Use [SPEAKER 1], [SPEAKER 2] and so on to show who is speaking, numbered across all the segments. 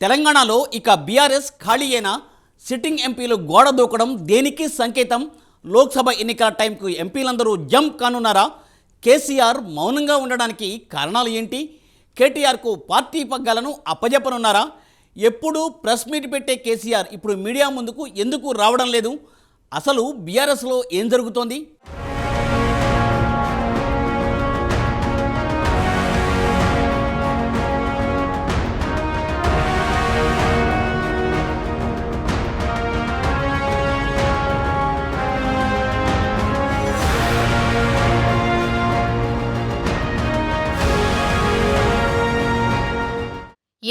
[SPEAKER 1] తెలంగాణలో ఇక BRS ఖాళీయేనా sitting ఎంపీలు గోడ దూకడం దేనికి సంకేతం? లోక్సభ ఎన్నికల టైంకు ఎంపీలందరూ జంప్ కానున్నారా? కేసీఆర్ మౌనంగా ఉండడానికి కారణాలు ఏంటి? కేటీఆర్కు పార్టీ పగ్గాలను అప్పజెప్పనున్నారా? ఎప్పుడు ప్రెస్ మీట్ పెట్టే కేసీఆర్ ఇప్పుడు మీడియా ముందుకు ఎందుకు రావడం లేదు? అసలు బీఆర్ఎస్లో ఏం జరుగుతోంది?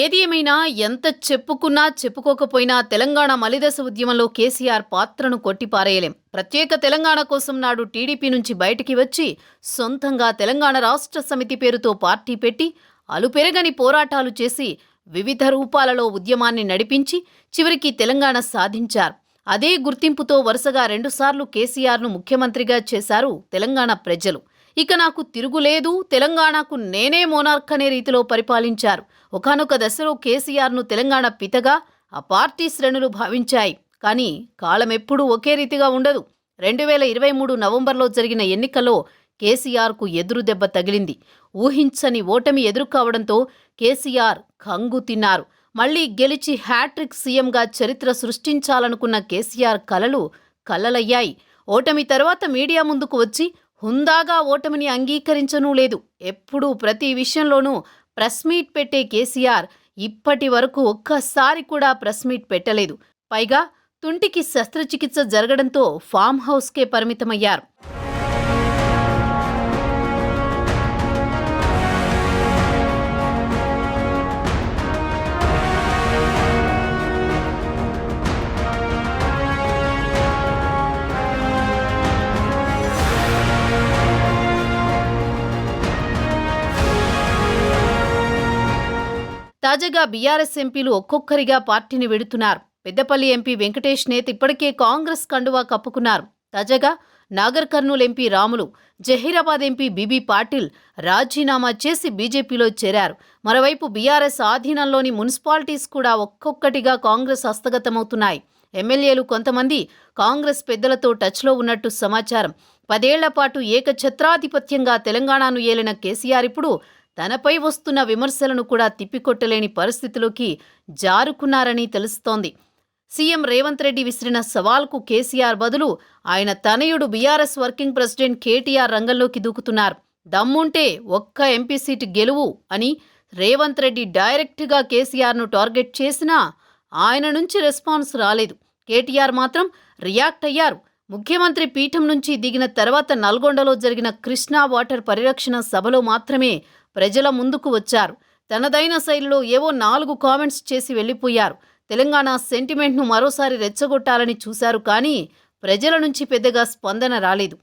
[SPEAKER 2] ఏది ఏమైనా ఎంత చెప్పుకున్నా చెప్పుకోకపోయినా తెలంగాణ మలిదశ ఉద్యమంలో కేసీఆర్ పాత్రను కొట్టిపారేయలేం. ప్రత్యేక తెలంగాణ కోసం నాడు టీడీపీ నుంచి బయటికి వచ్చి సొంతంగా తెలంగాణ రాష్ట్ర సమితి పేరుతో పార్టీ పెట్టి అలుపెరగని పోరాటాలు చేసి వివిధ రూపాలలో ఉద్యమాన్ని నడిపించి చివరికి తెలంగాణ సాధించారు. అదే గుర్తింపుతో వరుసగా రెండుసార్లు కేసీఆర్ను ముఖ్యమంత్రిగా చేశారు తెలంగాణ ప్రజలు. ఇక నాకు తిరుగులేదు తెలంగాణకు నేనే మోనార్క్ అనే రీతిలో పరిపాలించారు. ఒకానొక దశలో కేసీఆర్ను తెలంగాణ పితగా ఆ పార్టీ శ్రేణులు భావించాయి. కానీ కాలమెప్పుడూ ఒకే రీతిగా ఉండదు. రెండు వేల ఇరవై మూడు నవంబర్లో జరిగిన ఎన్నికల్లో కేసీఆర్కు ఎదురు దెబ్బ తగిలింది. ఊహించని ఓటమి ఎదురుకావడంతో కేసీఆర్ కంగు తిన్నారు. మళ్ళీ గెలిచి హ్యాట్రిక్ సీఎంగా చరిత్ర సృష్టించాలనుకున్న కేసీఆర్ కలలు కలలయ్యాయి. ఓటమి తర్వాత మీడియా ముందుకు వచ్చి హుందాగా ఓటమిని అంగీకరించనూ లేదు. ఎప్పుడూ ప్రతి విషయంలోనూ ప్రెస్ మీట్ పెట్టే కేసీఆర్ ఇప్పటి వరకు ఒక్కసారి కూడా ప్రెస్ మీట్ పెట్టలేదు. పైగా తుంటికి శస్త్రచికిత్స జరగడంతో ఫామ్ హౌస్కే పరిమితమయ్యారు. తాజాగా బీఆర్ఎస్ ఎంపీలు ఒక్కొక్కరిగా పార్టీని వెడుతున్నారు. పెద్దపల్లి ఎంపీ వెంకటేష్ నేత ఇప్పటికే కాంగ్రెస్ కండువా కప్పుకున్నారు. తాజాగా Nagar Kurnool MP Ramulu Zaheerabad MP BB Patil రాజీనామా చేసి బీజేపీలో చేరారు. మరోవైపు బీఆర్ఎస్ ఆధీనంలోని మున్సిపాలిటీస్ కూడా ఒక్కొక్కటిగా కాంగ్రెస్ హస్తగతమవుతున్నాయి. ఎమ్మెల్యేలు కొంతమంది కాంగ్రెస్ పెద్దలతో టచ్లో ఉన్నట్టు సమాచారం. పదేళ్ళ పాటు ఏకఛత్రాధిపత్యంగా తెలంగాణను ఏలిన కేసీఆర్ ఇప్పుడు తనపై వస్తున్న విమర్శలను కూడా తిప్పికొట్టలేని పరిస్థితిలోకి జారుకున్నారని తెలుస్తోంది. సీఎం రేవంత్ రెడ్డి విసిరిన సవాల్కు కేసీఆర్ బదులు ఆయన తనయుడు బీఆర్ఎస్ వర్కింగ్ ప్రెసిడెంట్ కేటీఆర్ రంగంలోకి దూకుతున్నారు. దమ్ముంటే ఒక్క ఎంపీ సీటు గెలువు అని రేవంత్ రెడ్డి డైరెక్ట్గా కేసీఆర్ను టార్గెట్ చేసినా ఆయన నుంచి రెస్పాన్స్ రాలేదు. కేటీఆర్ మాత్రం రియాక్ట్ అయ్యారు. ముఖ్యమంత్రి పీఠం నుంచి దిగిన తర్వాత నల్గొండలో జరిగిన కృష్ణా వాటర్ పరిరక్షణ సభలో మాత్రమే ప్రజల ముందుకు వచ్చారు. తనదైన శైలిలో ఏవో నాలుగు కామెంట్స్ చేసి వెళ్ళిపోయారు. తెలంగాణ సెంటిమెంట్ను మరోసారి రెచ్చగొట్టాలని చూశారు కానీ ప్రజల నుంచి పెద్దగా స్పందన రాలేదు.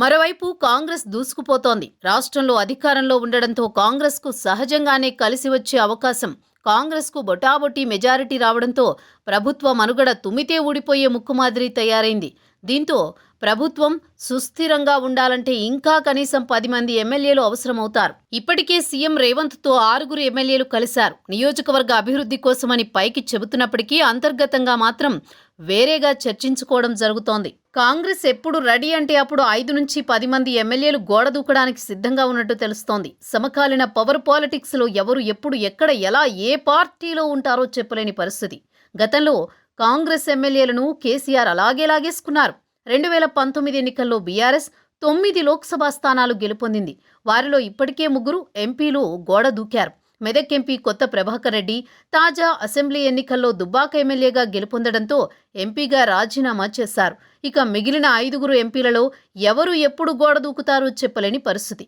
[SPEAKER 2] మరోవైపు కాంగ్రెస్ దూసుకుపోతోంది. రాష్ట్రంలో అధికారంలో ఉండడంతో కాంగ్రెస్కు సహజంగానే కలిసి వచ్చే అవకాశం కాంగ్రెస్కు బొటాబొటీ మెజారిటీ రావడంతో ప్రభుత్వ మనుగడ తుమితే ఊడిపోయే ముక్కుమాదిరి తయారైంది. దీంతో ప్రభుత్వం సుస్థిరంగా ఉండాలంటే ఇంకా కనీసం పది మంది ఎమ్మెల్యేలు అవసరమవుతారు. ఇప్పటికే సీఎం రేవంత్తో ఆరుగురు ఎమ్మెల్యేలు కలిశారు. నియోజకవర్గ అభివృద్ధి కోసమని పైకి చెబుతున్నప్పటికీ అంతర్గతంగా మాత్రం వేరేగా చర్చించుకోవడం జరుగుతోంది. కాంగ్రెస్ ఎప్పుడు రెడీ అంటే అప్పుడు ఐదు నుంచి పది మంది ఎమ్మెల్యేలు గోడ దూకడానికి సిద్ధంగా ఉన్నట్టు తెలుస్తోంది. సమకాలీన పవర్ పాలిటిక్స్లో ఎవరు ఎప్పుడు ఎక్కడ ఎలా ఏ పార్టీలో ఉంటారో చెప్పలేని పరిస్థితి. గతంలో కాంగ్రెస్ ఎమ్మెల్యేలను కేసీఆర్ అలాగే లాగేసుకున్నారు. రెండు వేల పంతొమ్మిది ఎన్నికల్లో బీఆర్ఎస్ తొమ్మిది లోక్సభ స్థానాలు గెలుపొందింది. వారిలో ఇప్పటికే ముగ్గురు ఎంపీలు గోడ దూకారు. మెదక్ ఎంపీ కొత్త ప్రభాకర్ రెడ్డి తాజా అసెంబ్లీ ఎన్నికల్లో దుబ్బాక ఎమ్మెల్యేగా గెలుపొందడంతో ఎంపీగా రాజీనామా చేశారు. ఇక మిగిలిన ఐదుగురు ఎంపీలలో ఎవరు ఎప్పుడు గోడ దూకుతారో చెప్పలేని పరిస్థితి.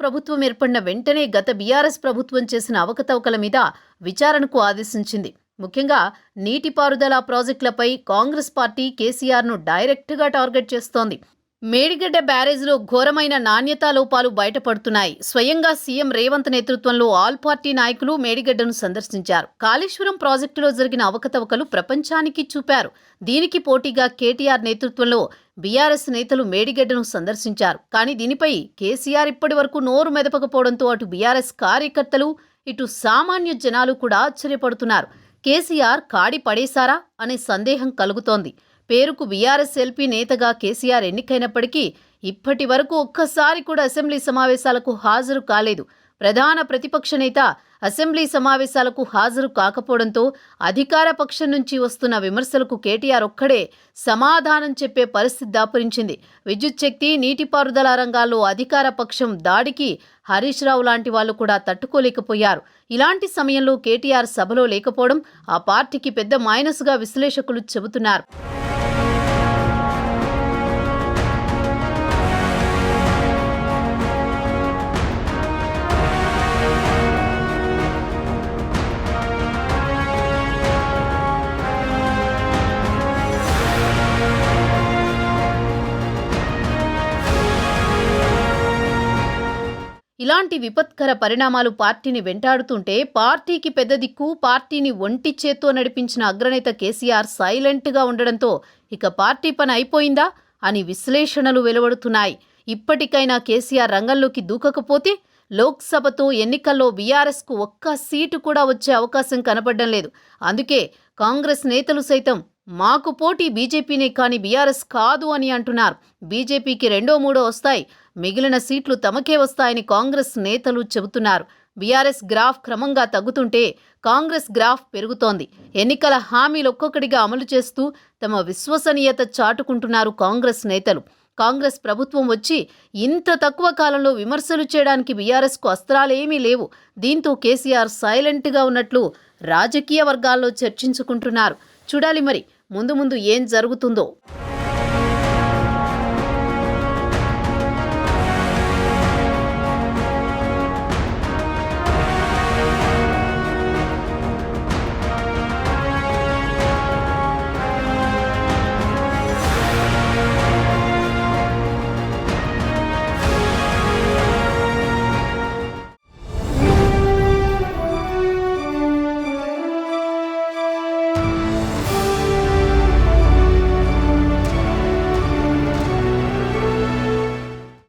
[SPEAKER 2] ప్రభుత్వం ఏర్పడిన వెంటనే గత బీఆర్ఎస్ ప్రభుత్వం చేసిన అవకతవకల మీద విచారణకు ఆదేశించింది. ముఖ్యంగా నీటిపారుదల ప్రాజెక్టులపై కాంగ్రెస్ పార్టీ కేసీఆర్ను డైరెక్ట్గా టార్గెట్ చేస్తోంది. మేడిగడ్డ బ్యారేజ్లో ఘోరమైన నాణ్యతా లోపాలు బయటపడుతున్నాయి. స్వయంగా సీఎం రేవంత్ నేతృత్వంలో ఆల్ పార్టీ నాయకులు మేడిగడ్డను సందర్శించారు. కాళేశ్వరం ప్రాజెక్టులో జరిగిన అవకతవకలు ప్రపంచానికి చూపారు. దీనికి పోటీగా కేటీఆర్ నేతృత్వంలో బీఆర్ఎస్ నేతలు మేడిగడ్డను సందర్శించారు. కానీ దీనిపై కేసీఆర్ ఇప్పటి వరకు నోరు మెదపకపోవడంతో అటు బీఆర్ఎస్ కార్యకర్తలు ఇటు సామాన్య జనాలు కూడా ఆశ్చర్యపడుతున్నారు. కేసీఆర్ కాడి పడేశారా అనే సందేహం కలుగుతోంది. పేరుకు బీఆర్ఎస్ ఎల్పీ నేతగా కేసీఆర్ ఎన్నికైనప్పటికీ ఇప్పటి వరకు ఒక్కసారి కూడా అసెంబ్లీ సమావేశాలకు హాజరు కాలేదు. ప్రధాన ప్రతిపక్ష నేత అసెంబ్లీ సమావేశాలకు హాజరు కాకపోవడంతో అధికార పక్షం నుంచి వస్తున్న విమర్శలకు కేటీఆర్ ఒక్కడే సమాధానం చెప్పే పరిస్థితి దాపురించింది. విద్యుత్ శక్తి నీటిపారుదల రంగాల్లో అధికార పక్షం దాడికి హరీష్ రావు లాంటి వాళ్ళు కూడా తట్టుకోలేకపోయారు. ఇలాంటి సమయంలో కేటీఆర్ సభలో లేకపోవడం ఆ పార్టీకి పెద్ద మైనస్గా విశ్లేషకులు చెబుతున్నారు. ఇలాంటి విపత్కర పరిణామాలు పార్టీని వెంటాడుతుంటే పార్టీకి పెద్ద దిక్కు పార్టీని ఒంటి చేత్తో నడిపించిన అగ్రనేత కేసీఆర్ సైలెంట్గా ఉండడంతో ఇక పార్టీ పని అయిపోయిందా అని విశ్లేషణలు వెలువడుతున్నాయి. ఇప్పటికైనా కేసీఆర్ రంగంలోకి దూకకపోతే లోక్సభతో ఎన్నికల్లో బీఆర్ఎస్కు ఒక్క సీటు కూడా వచ్చే అవకాశం కనపడడం లేదు. అందుకే కాంగ్రెస్ నేతలు సైతం మాకు పోటీ బీజేపీనే కానీ బీఆర్ఎస్ కాదు అని అంటున్నారు. బీజేపీకి రెండో మూడో వస్తాయి. మిగిలిన సీట్లు తమకే వస్తాయని కాంగ్రెస్ నేతలు చెబుతున్నారు. బీఆర్ఎస్ గ్రాఫ్ క్రమంగా తగ్గుతుంటే కాంగ్రెస్ గ్రాఫ్ పెరుగుతోంది. ఎన్నికల హామీలు ఒక్కొక్కటిగా అమలు చేస్తూ తమ విశ్వసనీయత చాటుకుంటున్నారు కాంగ్రెస్ నేతలు. కాంగ్రెస్ ప్రభుత్వం వచ్చి ఇంత తక్కువ కాలంలో విమర్శలు చేయడానికి బీఆర్ఎస్కు అస్త్రాలేమీ లేవు. దీంతో కేసీఆర్ సైలెంట్గా ఉన్నట్లు రాజకీయ వర్గాల్లో చర్చించుకుంటున్నారు. చూడాలి మరి ముందు ముందు ఏం జరుగుతుందో.